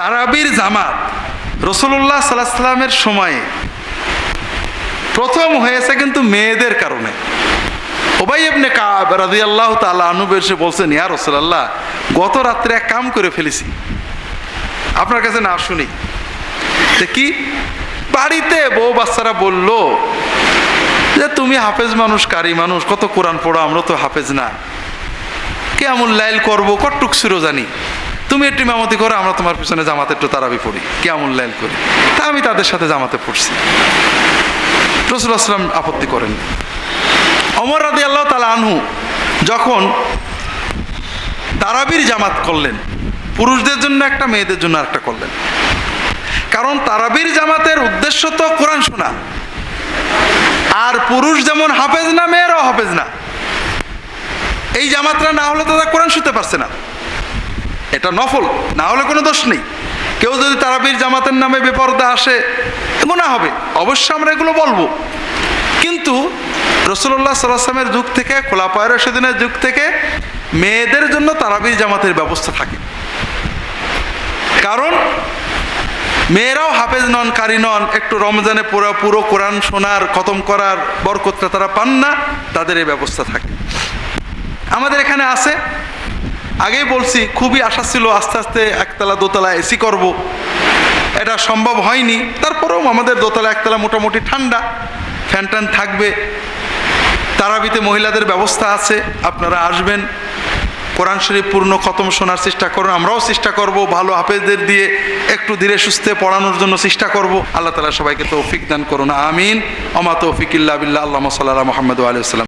তারাবির জামাত। রসুল্লাহ সাল্লাহ সাল্লামের সময়ে প্রথম হয়েছে কিন্তু মেয়েদের কারণে। ওবাই এমনি কাব আল্লাহ তালা আনু এসে বলছেন, ইয়া রসুল্লাহ গত রাত্রে এক কাম করে ফেলেছি। আপনার কাছে না শুনি। কি? বাড়িতে বউ বাচ্চারা বলল, যে তুমি হাফেজ মানুষ, কারি মানুষ, কত কোরআন পড়ো, আমরা তো হাফেজ না। কেমন লাইল করব কটুক সুরো জানি? তুমি একটু মামতি করো, আমরা তোমার পিছনে জামাতে একটু তারাবি পড়ি। কেমন লাইল করি। তা আমি তাদের সাথে জামাতে পড়ছি। রসুল আসলাম আপত্তি করেন। অমর রাদি আল্লাহ তালা আনহু যখন তারাবির জামাত করলেন, পুরুষদের জন্য একটা, মেয়েদের জন্য একটা করলেন। কারণ তারাবির জামাতের উদ্দেশ্য তো কোরআন শোনা। আর পুরুষ যেমন হাফেজ না, মেয়েরাও হাফেজ না। এই জামাতরা না হলে তারা কোরআন শুনতে পারছে না। এটা নফল, না হলে কোনো দোষ নেই। কেউ যদি তারাবির জামাতের নামে বেপরদা আসে গুণা হবে। অবশ্যই আমরা এগুলো বলব। কিন্তু রসুল্লাহ সাল্লামের যুগ থেকে খোলা খোলাপায়ের সেদিনের যুগ থেকে মেয়েদের জন্য তারাবির জামাতের ব্যবস্থা থাকে। কারণ মেয়েরাও হাফেজ নন, কারি নন, একটু রমজানে পুরো পুরো কোরআন শোনার, খতম করার বরকতটা তারা পান না, তাদের এই ব্যবস্থা থাকে। আমাদের এখানে আছে আগেই বলছি, খুবই আশা ছিল আস্তে আস্তে একতলা দোতলা এসি করব। এটা সম্ভব হয়নি। তারপরেও আমাদের দোতলা, একতলা মোটামুটি ঠান্ডা। ফ্যান ট্যান থাকবে। তারাবিতে মহিলাদের ব্যবস্থা আছে। আপনারা আসবেন। কোরআন শরীফ পূর্ণ খতম শোনার চেষ্টা করুন। আমরাও চেষ্টা করব ভালো হাফেজদের দিয়ে একটু ধীরে সুস্থে পড়ানোর জন্য চেষ্টা করব। আল্লাহ তালা সবাইকে তৌফিক দান করুন। আমিন। অমা তৌফিক ইল্লা বিল্লাহ। আল্লাহ সাল্লাহ মোহাম্মদ আলিয়া